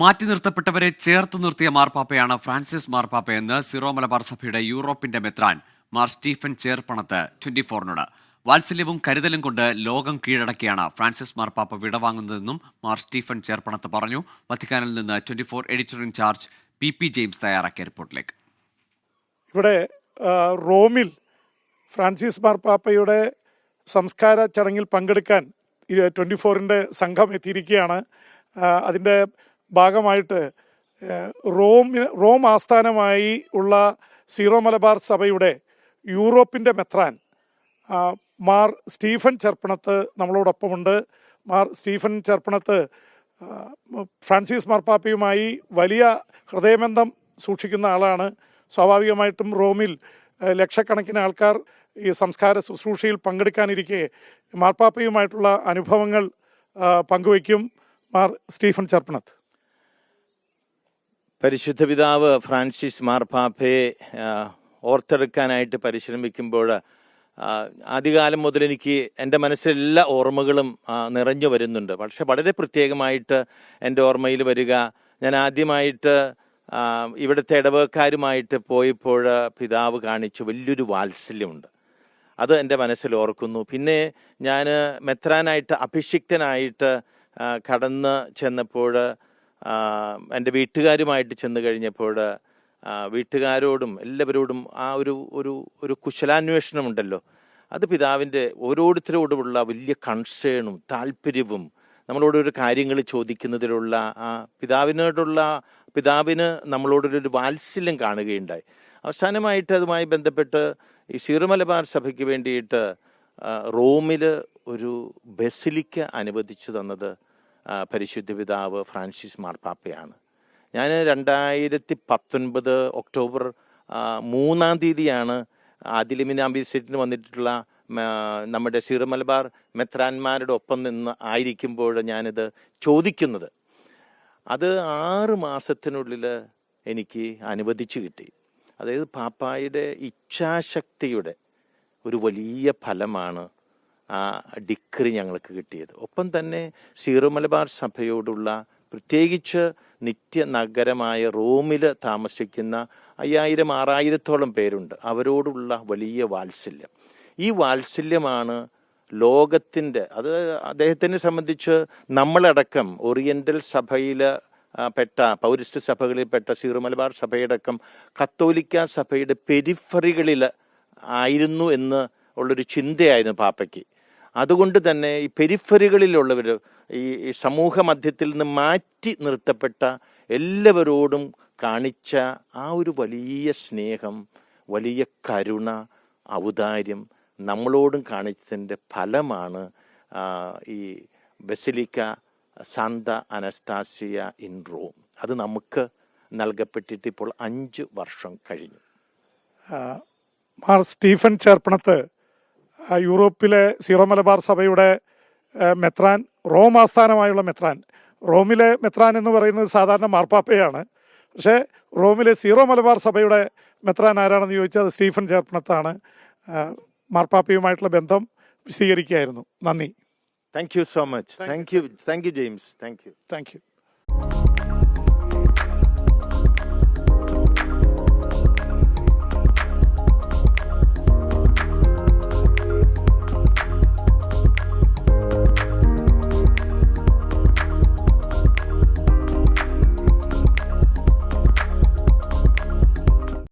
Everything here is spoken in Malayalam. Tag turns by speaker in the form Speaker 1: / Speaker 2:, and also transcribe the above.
Speaker 1: മാറ്റി നിർത്തപ്പെട്ടവരെ ചേർത്ത് നിർത്തിയ മാർപ്പാപ്പയാണ് ഫ്രാൻസിസ് മാർപ്പാപ്പയെന്ന് സിറോ മലബാർ സഭയുടെ യൂറോപ്പിന്റെ മെത്രാൻ മാർ സ്റ്റീഫൻ ചേർപ്പണത്ത് ട്വന്റി ഫോറിനോട് വാത്സല്യവും കരുതലും കൊണ്ട് ലോകം കീഴടക്കിയാണ് ഫ്രാൻസിസ് മാർപ്പാപ്പ വിടവാങ്ങുന്നതെന്നും മാർ സ്റ്റീഫൻ ചേർപ്പണത്ത് പറഞ്ഞു. വത്തിക്കാനിൽ നിന്ന് twenty four editor in charge P P James തയ്യാറാക്കിയ റിപ്പോർട്ടിലേക്ക്.
Speaker 2: ഇവിടെ റോമിൽ ഫ്രാൻസിസ് മാർപ്പാപ്പയുടെ സംസ്കാര ചടങ്ങിൽ പങ്കെടുക്കാൻ ട്വന്റി ഫോറിന്റെ സംഘം എത്തിയിരിക്കുകയാണ്. അതിന്റെ ഭാഗമായിട്ട് റോമിന് റോം ആസ്ഥാനമായി ഉള്ള സീറോ മലബാർ സഭയുടെ യൂറോപ്പിന്റെ മെത്രാൻ മാർ സ്റ്റീഫൻ ചെർപ്പണത്ത് നമ്മളോടൊപ്പമുണ്ട്. മാർ സ്റ്റീഫൻ ചെർപ്പണത്ത് ഫ്രാൻസിസ് മാർപ്പാപ്പയുമായി വലിയ ഹൃദയബന്ധം സൂക്ഷിക്കുന്ന ആളാണ്. സ്വാഭാവികമായിട്ടും റോമിൽ ലക്ഷക്കണക്കിന് ആൾക്കാർ ഈ സംസ്കാര ശുശ്രൂഷയിൽ പങ്കെടുക്കാനിരിക്കെ മാർപ്പാപ്പയുമായിട്ടുള്ള അനുഭവങ്ങൾ പങ്കുവയ്ക്കും മാർ സ്റ്റീഫൻ ചെർപ്പണത്ത്.
Speaker 3: പരിശുദ്ധ പിതാവ് ഫ്രാൻസിസ് മാർപ്പാപ്പയെ ഓർത്തെടുക്കാനായിട്ട് പരിശ്രമിക്കുമ്പോൾ ആദ്യകാലം മുതൽ എനിക്ക് എന്റെ മനസ്സിലെല്ലാ ഓർമ്മകളും നിറഞ്ഞു വരുന്നുണ്ട്. പക്ഷെ വളരെ പ്രത്യേകമായിട്ട് എന്റെ ഓർമ്മയിൽ വരിക ഞാൻ ആദ്യമായിട്ട് ഇവിടുത്തെ ഇടവക്കാരുമായിട്ട് പോയപ്പോൾ പിതാവ് കാണിച്ചു വലിയൊരു വാത്സല്യമുണ്ട്. അത് എന്റെ മനസ്സിൽ ഓർക്കുന്നു. പിന്നെ ഞാൻ മെത്രാനായിട്ട് അഭിഷിക്തനായിട്ട് കടന്ന് ചെന്നപ്പോൾ എന്റെ വീട്ടുകാരുമായിട്ട് ചെന്ന് കഴിഞ്ഞപ്പോൾ വീട്ടുകാരോടും എല്ലാവരോടും ആ ഒരു ഒരു ഒരു കുശലാന്വേഷണം ഉണ്ടല്ലോ അത് പിതാവിന്റെ ഓരോരുത്തരോടുമുള്ള വലിയ കൺസേണും താല്പര്യവും നമ്മളോട് ഒരു കാര്യങ്ങൾ ചോദിക്കുന്നതിലുള്ള ആ പിതാവിനോടുള്ള പിതാവിന് നമ്മളോടൊരു വാത്സല്യം കാണുകയുണ്ടായി. അവസാനമായിട്ട് അതുമായി ബന്ധപ്പെട്ട് ഈ സീറുമലബാർ സഭയ്ക്ക് വേണ്ടിയിട്ട് റോമിൽ ഒരു ബസിലിക്ക അനുവദിച്ചു തന്നത് പരിശുദ്ധ പിതാവ് ഫ്രാൻസിസ് മാർപ്പാപ്പയാണ് ഞാൻ രണ്ടായിരത്തി പത്തൊൻപത് ഒക്ടോബർ മൂന്നാം തീയതിയാണ് ആദിലിമിനാമ്പി സെറ്റിന് വന്നിട്ടുള്ള നമ്മുടെ സിറുമലബാർ മെത്രാന്മാരുടെ ഒപ്പം നിന്ന് ആയിരിക്കുമ്പോൾ ഞാനിത് ചോദിക്കുന്നത്. അത് ആറ് മാസത്തിനുള്ളിൽ എനിക്ക് അനുവദിച്ചു കിട്ടി. അതായത് പാപ്പായുടെ ഇച്ഛാശക്തിയുടെ ഒരു വലിയ ഫലമാണ് ഡിഗ്രി ഞങ്ങൾക്ക് കിട്ടിയത്. ഒപ്പം തന്നെ സീറോ മലബാർ സഭയോടുള്ള പ്രത്യേകിച്ച് നിത്യ നഗരമായ റോമിൽ താമസിക്കുന്ന അയ്യായിരം ആറായിരത്തോളം പേരുണ്ട്. അവരോടുള്ള വലിയ വാത്സല്യം. ഈ വാത്സല്യമാണ് ലോകത്തിന്റെ അത് അദ്ദേഹത്തിനെ സംബന്ധിച്ച് നമ്മളടക്കം ഓറിയന്റൽ സഭയിൽ പെട്ട പൗരസ്ത്യ സഭകളിൽ പെട്ട സീറോ മലബാർ സഭയടക്കം കത്തോലിക്ക സഭയുടെ പെരിഫറികളിൽ ആയിരുന്നു എന്ന് ഉള്ളൊരു ചിന്തയായിരുന്നു പാപ്പയ്ക്ക്. അതുകൊണ്ട് തന്നെ ഈ പെരിഫറികളിലുള്ളവർ ഈ സമൂഹ മധ്യത്തിൽ നിന്ന് മാറ്റി നിർത്തപ്പെട്ട എല്ലാവരോടും കാണിച്ച ആ ഒരു വലിയ സ്നേഹം വലിയ കരുണ ഔദാര്യം നമ്മളോടും കാണിച്ചതിന്റെ ഫലമാണ് ഈ basilica Santa Anastasia in Rome. അത് നമുക്ക് നൽകപ്പെട്ടിട്ട് ഇപ്പോൾ അഞ്ച് വർഷം കഴിഞ്ഞു.
Speaker 2: മാർ സ്റ്റീഫൻ ചേർപ്പണത്ത് യൂറോപ്പിലെ സീറോ മലബാർ സഭയുടെ മെത്രാൻ റോം ആസ്ഥാനമായുള്ള മെത്രാൻ. റോമിലെ മെത്രാൻ എന്ന് പറയുന്നത് സാധാരണ മാർപ്പാപ്പയാണ്. പക്ഷേ റോമിലെ സീറോ മലബാർ സഭയുടെ മെത്രാൻ ആരാണെന്ന് ചോദിച്ചാൽ അത് സ്റ്റീഫൻ ചേർപ്പണത്താണ്. മാർപ്പാപ്പയുമായിട്ടുള്ള ബന്ധം വിശദീകരിക്കുകയായിരുന്നു. നന്ദി.
Speaker 3: Thank you so much thank you thank you James thank you
Speaker 2: thank you